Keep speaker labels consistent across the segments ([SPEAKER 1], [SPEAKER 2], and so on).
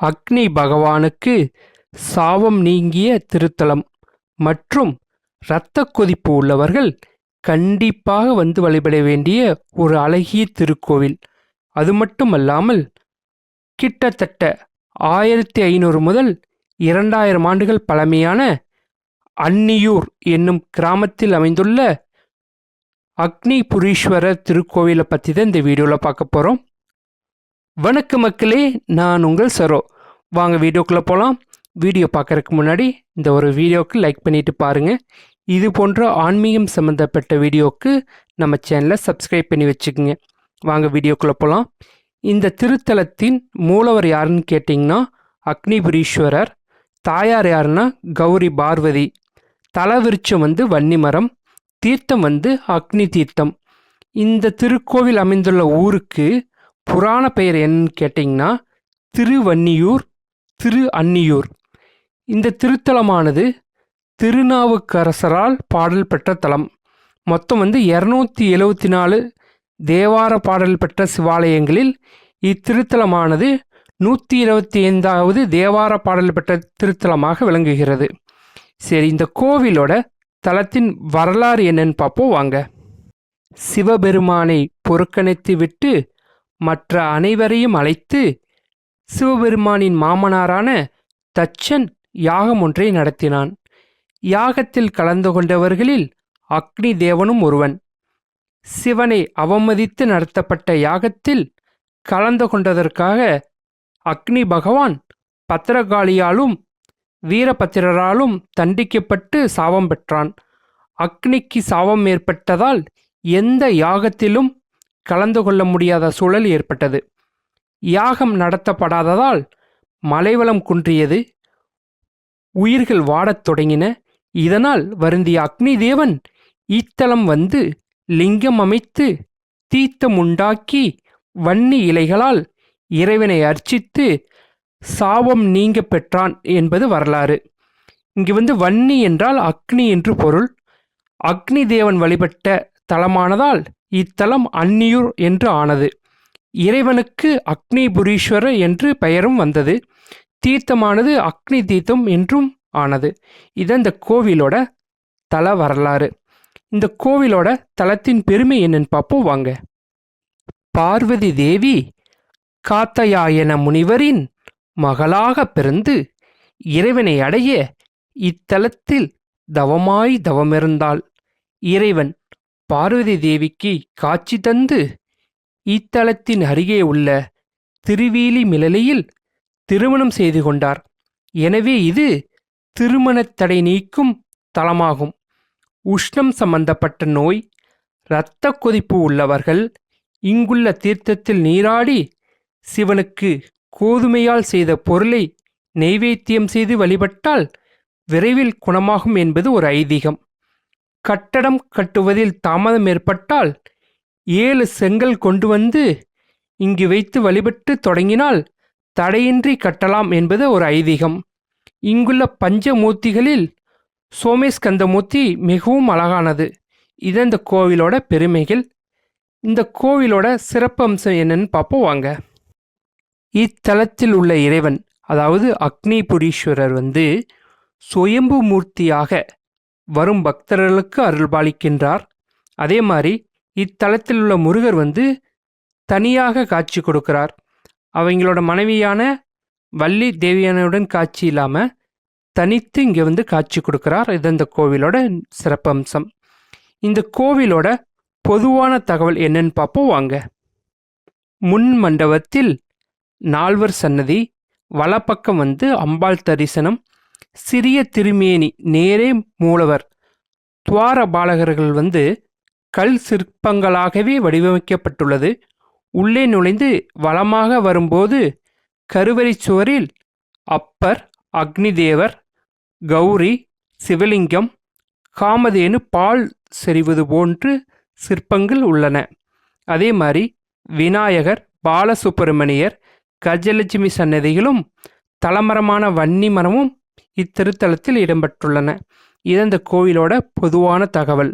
[SPEAKER 1] அக்னி பகவானுக்கு சாபம் நீங்கிய திருத்தலம் மற்றும் இரத்த கொதிப்பு உள்ளவர்கள் கண்டிப்பாக வந்து வழிபட வேண்டிய ஒரு அழகிய திருக்கோவில். அது மட்டுமல்லாமல் கிட்டத்தட்ட ஆயிரத்தி ஐநூறு முதல் இரண்டாயிரம் ஆண்டுகள் பழமையான அன்னியூர் என்னும் கிராமத்தில் அமைந்துள்ள அக்னிபுரீஸ்வரர் திருக்கோவிலை பற்றி தான் இந்த வீடியோவில் பார்க்க போகிறோம் வணக்க மக்களே நான் உங்கள் சரோ. வாங்க வீடியோக்குள்ளே போகலாம் வீடியோ பார்க்குறதுக்கு முன்னாடி இந்த ஒரு வீடியோவுக்கு லைக் பண்ணிவிட்டு பாருங்கள் இது போன்ற ஆன்மீகம் சம்மந்தப்பட்ட வீடியோவுக்கு நம்ம சேனலை சப்ஸ்கிரைப் பண்ணி வச்சுக்கோங்க. வாங்க வீடியோக்குள்ளே போகலாம் இந்த திருத்தலத்தின் மூலவர் யாருன்னு கேட்டிங்கன்னா அக்னிபுரீஸ்வரர். தாயார் யாருன்னா கௌரி பார்வதி. தலவிருச்சம் வந்து வன்னிமரம் தீர்த்தம் வந்து அக்னி தீர்த்தம். இந்த திருக்கோவில் அமைந்துள்ள ஊருக்கு புராண பெயர் என்னன்னு கேட்டிங்கன்னா திருவன்னியூர் திரு அன்னியூர் இந்த திருத்தலமானது திருநாவுக்கரசரால் பாடல் பெற்ற தலம். மொத்தம் வந்து இரநூத்தி எழுவத்தி நாலு தேவார பாடல் பெற்ற சிவாலயங்களில் இத்திருத்தலமானது நூற்றி இருபத்தி ஐந்தாவது தேவார பாடல் பெற்ற திருத்தலமாக விளங்குகிறது. சரி இந்த கோவிலோட தலத்தின் வரலாறு என்னன்னு பார்ப்போம் வாங்க. சிவபெருமானை புறக்கணித்து விட்டு மற்ற அனைவரையும் அழைத்து சிவபெருமானின் மாமனாரான தச்சன் யாகம் ஒன்றை நடத்தினான். யாகத்தில் கலந்து கொண்டவர்களில் அக்னி தேவனும் ஒருவன். சிவனை அவமதித்து நடத்தப்பட்ட யாகத்தில் கலந்து கொண்டதற்காக அக்னி பகவான் பத்திரகாளியாலும் வீரபத்திரராலும் தண்டிக்கப்பட்டு சாபம் பெற்றான். அக்னிக்கு சாபம் ஏற்பட்டதால் எந்த யாகத்திலும் கலந்து கொள்ள முடியாத சூழல் ஏற்பட்டது. யாகம் நடத்தப்படாததால் மலைவளம் குன்றியது. உயிர்கள் வாடத் தொடங்கின. இதனால் வருந்திய அக்னி தேவன் ஈத்தலம் வந்து லிங்கம் அமைத்து தீர்த்தம் உண்டாக்கி வன்னி இலைகளால் இறைவனை அர்ச்சித்து சாபம் நீங்க பெற்றான் என்பது வரலாறு. இங்கு வந்து வன்னி என்றால் அக்னி என்று பொருள். அக்னி தேவன் வழிபட்ட தலமானதால் இத்தலம் அன்னியூர் என்று ஆனது. இறைவனுக்கு அக்னிபுரீஸ்வரர் என்று பெயரும் வந்தது. தீர்த்தமானது அக்னி தீர்த்தம் என்றும் ஆனது. இது இந்த கோவிலோட தல வரலாறு. இந்த கோவிலோட தலத்தின் பெருமை என்னன்னு பார்ப்போம் வாங்க. பார்வதி தேவி காத்தயாயன முனிவரின் மகளாக பிறந்து இறைவனை அடைய இத்தலத்தில் தவமாய் தவமிருந்தாள். இறைவன் பார்வதி தேவிக்கு காட்சி தந்து இத்தலத்தின் அருகே உள்ள திருவீலி மிளலையில் திருமணம் செய்து கொண்டார். எனவே இது திருமணத்தடை நீக்கும் தலமாகும். உஷ்ணம் சம்பந்தப்பட்ட நோய் இரத்த கொதிப்பு உள்ளவர்கள் இங்குள்ள தீர்த்தத்தில் நீராடி சிவனுக்கு கோதுமையால் செய்த பொருளை நெய்வேத்தியம் செய்து வழிபட்டால் விரைவில் குணமாகும் என்பது ஒரு ஐதீகம். கட்டடம் கட்டுவதில் தாமதம் ஏற்பட்டால் ஏழு செங்கல் கொண்டு வந்து இங்கு வைத்து வழிபட்டு தொடங்கினால் தடையின்றி கட்டலாம் என்பது ஒரு ஐதீகம். இங்குள்ள பஞ்சமூர்த்திகளில் சோமேஸ்கந்தமூர்த்தி மிகவும் அழகானது. இது இந்த கோவிலோட பெருமைகள். இந்த கோவிலோட சிறப்பம்சம் என்னன்னு பார்ப்போம் வாங்க. இத்தலத்தில் உள்ள இறைவன் அதாவது அக்னிபுரீஸ்வரர் வந்து சுயம்பு மூர்த்தியாக வரும் பக்தர்களுக்கு அருள்பாலிக்கின்றார். அதே மாதிரி இத்தலத்தில் உள்ள முருகர் வந்து தனியாக காட்சி கொடுக்கிறார். அவங்களோட மனைவியான வள்ளி தேவியானுடன் காட்சி இல்லாமல் தனித்து இங்கே வந்து காட்சி கொடுக்கிறார். இது இந்த கோவிலோட சிறப்பம்சம். இந்த கோவிலோட பொதுவான தகவல் என்னன்னு பார்ப்போம் வாங்க. முன் மண்டபத்தில் நால்வர் சன்னதி வலப்பக்கம் வந்து அம்பாள் தரிசனம் சிறிய திருமேனி நேரே மூலவர். துவார பாலகர்கள் வந்து கல் சிற்பங்களாகவே வடிவமைக்கப்பட்டுள்ளது. உள்ளே நுழைந்து வளமாக வரும்போது கருவறை சுவரில் அப்பர் அக்னிதேவர் கௌரி சிவலிங்கம் காமதேனு பால் செறிவது போன்று சிற்பங்கள் உள்ளன. அதே மாதிரி விநாயகர் பாலசுப்பிரமணியர் கஜலட்சுமி சன்னதிகளும் தலமரமான வன்னி மரமும் இத்திருத்தலத்தில் இடம்பெற்றுள்ளன. இது இந்த கோவிலோட பொதுவான தகவல்.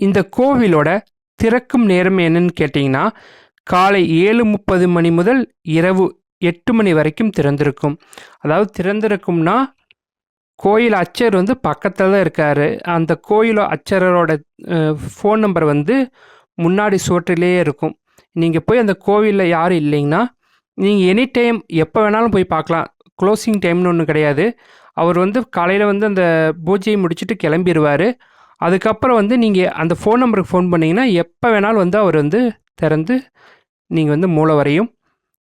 [SPEAKER 1] இந்த கோவிலோட திறக்கும் நேரம் என்னன்னு கேட்டிங்கன்னா காலை ஏழு முப்பது மணி முதல் இரவு எட்டு மணி வரைக்கும் திறந்திருக்கும். அதாவது திறந்திருக்கும்னா கோயில் அச்சர் வந்து பக்கத்தில் தான் இருக்கார். அந்த கோயிலோ அச்சரோட ஃபோன் நம்பர் வந்து முன்னாடி சுவற்றிலேயே இருக்கும். நீங்கள் போய் அந்த கோவிலில் யாரும் இல்லைங்கன்னா நீங்கள் எனி டைம் எப்போ வேணாலும் போய் பார்க்கலாம். க்ளோசிங் டைம்னு ஒன்று கிடையாது. அவர் வந்து காலையில் வந்து அந்த பூஜையை முடிச்சுட்டு கிளம்பிடுவார் அதுக்கப்புறம் வந்து நீங்கள் அந்த ஃபோன் நம்பருக்கு ஃபோன் பண்ணிங்கன்னா எப்போ வேணாலும் வந்து அவர் வந்து திறந்து நீங்கள் வந்து மூலவரையும்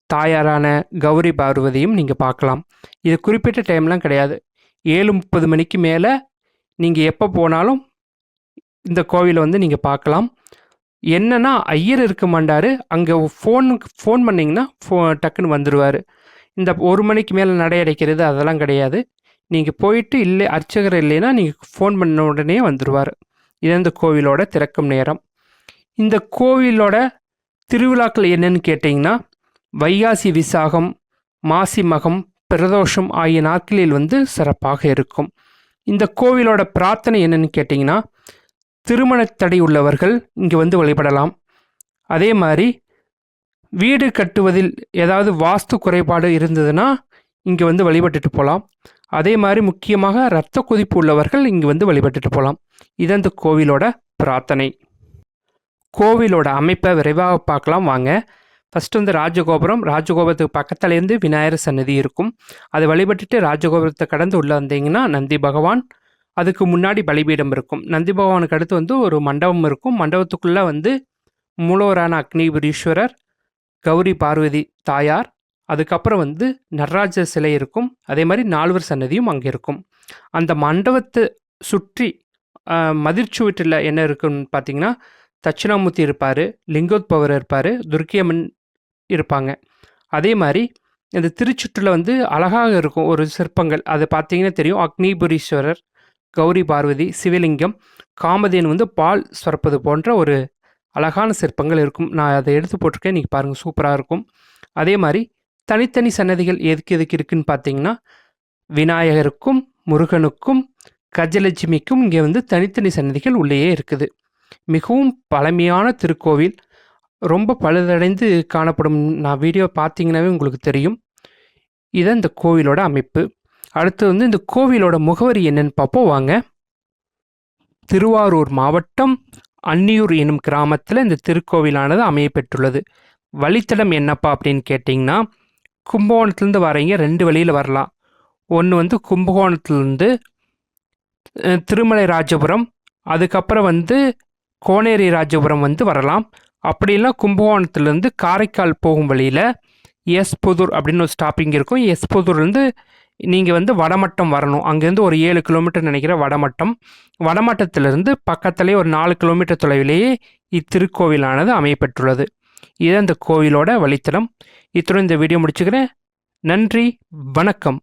[SPEAKER 1] தாயாரான கௌரி பார்வதியும் நீங்கள் பார்க்கலாம். இது குறிப்பிட்ட டைம்லாம் கிடையாது. ஏழு முப்பது மணிக்கு மேலே நீங்கள் எப்போ போனாலும் இந்த கோவிலை வந்து நீங்கள் பார்க்கலாம். என்னென்னா ஐயர் இருக்க மாட்டார் அங்கே ஃபோனுக்கு ஃபோன் பண்ணிங்கன்னா ஃபோ டக்குன்னு வந்துடுவார் இந்த ஒரு மணிக்கு மேலே நடை அடைக்கிறது அதெல்லாம் கிடையாது. நீங்கள் போயிட்டு இல்லை அர்ச்சகர் இல்லைன்னா நீங்கள் ஃபோன் பண்ண உடனே வந்துடுவார் இது இந்த கோவிலோட திறக்கும் நேரம். இந்த கோவிலோட திருவிழாக்கள் என்னன்னு கேட்டிங்கன்னா வைகாசி விசாகம் மாசி மகம் பிரதோஷம் ஆகிய நாட்களில் வந்து சிறப்பாக இருக்கும். இந்த கோவிலோட பிரார்த்தனை என்னன்னு கேட்டிங்கன்னா திருமணத்தடை உள்ளவர்கள் இங்கே வந்து வழிபடலாம். அதே மாதிரி வீடு கட்டுவதில் ஏதாவது வாஸ்து குறைபாடு இருந்ததுன்னா இங்கே வந்து வழிபட்டுட்டு போகலாம் அதே மாதிரி முக்கியமாக இரத்த கொதிப்பு உள்ளவர்கள் இங்கே வந்து வழிபட்டுட்டு போகலாம் இது அந்த கோவிலோட பிரார்த்தனை. கோவிலோட அமைப்பை விரைவாக பார்க்கலாம் வாங்க. ஃபஸ்ட்டு வந்து ராஜகோபுரம். ராஜகோபுரத்துக்கு பக்கத்துலேருந்து விநாயகர் சன்னதி இருக்கும். அதை வழிபட்டுட்டு ராஜகோபுரத்தை கடந்து உள்ளே வந்தீங்கன்னா நந்தி பகவான் அதுக்கு முன்னாடி பலிபீடம் இருக்கும். நந்தி பகவானுக்கு அடுத்து வந்து ஒரு மண்டபம் இருக்கும். மண்டபத்துக்குள்ளே வந்து மூலவரான அக்னிபுரீஸ்வரர் கௌரி பார்வதி தாயார் அதுக்கப்புறம் வந்து நடராஜர் சிலை இருக்கும். அதே மாதிரி நால்வர் சன்னதியும் அங்கே இருக்கும். அந்த மண்டபத்தை சுற்றி மதிர்ச்சுவற்றில் என்ன இருக்குன்னு பார்த்தீங்கன்னா தட்சிணாமூர்த்தி இருப்பார் லிங்கோத்பவர் இருப்பார் துர்க்கியம்மன் இருப்பாங்க. அதே மாதிரி இந்த திருச்சுற்றில் வந்து அழகாக இருக்கும் ஒரு சிற்பங்கள். அதை பார்த்தீங்கன்னா தெரியும். அக்னிபுரீஸ்வரர் கௌரி பார்வதி சிவலிங்கம் காமதேன் வந்து பால் சுரப்பது போன்ற ஒரு அழகான சிற்பங்கள் இருக்கும். நான் அதை எடுத்து போட்டிருக்கேன். நீங்கள் பாருங்கள் சூப்பராக இருக்கும். அதே மாதிரி தனித்தனி சன்னதிகள் எதுக்கு எதுக்கு இருக்குன்னு பார்த்தீங்கன்னா விநாயகருக்கும் முருகனுக்கும் கஜலட்சுமிக்கும் இங்கே வந்து தனித்தனி சன்னதிகள் உள்ளேயே இருக்குது. மிகவும் பழமையான திருக்கோவில். ரொம்ப பழுதடைந்து காணப்படும் நான் வீடியோ பார்த்தீங்கன்னாவே உங்களுக்கு தெரியும். இதுதான் இந்த கோவிலோட அமைப்பு. அடுத்து வந்து இந்த கோவிலோட முகவரி என்னன்னு பார்ப்போம் வாங்க. திருவாரூர் மாவட்டம் அன்னியூர் எனும் கிராமத்தில் இந்த திருக்கோவிலானது அமைய பெற்றுள்ளது. வழித்தடம் என்னப்பா அப்படின்னு கேட்டிங்கன்னா கும்பகோணத்துலேருந்து வரீங்க ரெண்டு வழியில் வரலாம். ஒன்று வந்து கும்பகோணத்துலேருந்து திருமலை ராஜபுரம் அதுக்கப்புறம் வந்து கோனேரி ராஜபுரம் வந்து வரலாம். அப்படிலாம் கும்பகோணத்துலேருந்து காரைக்கால் போகும் வழியில் எஸ் புதூர் அப்படின்னு ஒரு ஸ்டாப்பிங் இருக்கும். எஸ் புதூர்லேருந்து நீங்கள் வந்து வடமட்டம் வரணும். அங்கேருந்து ஒரு ஏழு கிலோமீட்டர் நினைக்கிற வடமட்டம். வடமட்டத்திலிருந்து பக்கத்துலேயே ஒரு நாலு கிலோமீட்டர் தொலைவிலேயே இத்திருக்கோவிலானது அமையப்பெற்றுள்ளது. இது அந்த கோவிலோட வழித்தடம். இத்துடன் இந்த வீடியோ முடிச்சுக்கிறேன். நன்றி. வணக்கம்.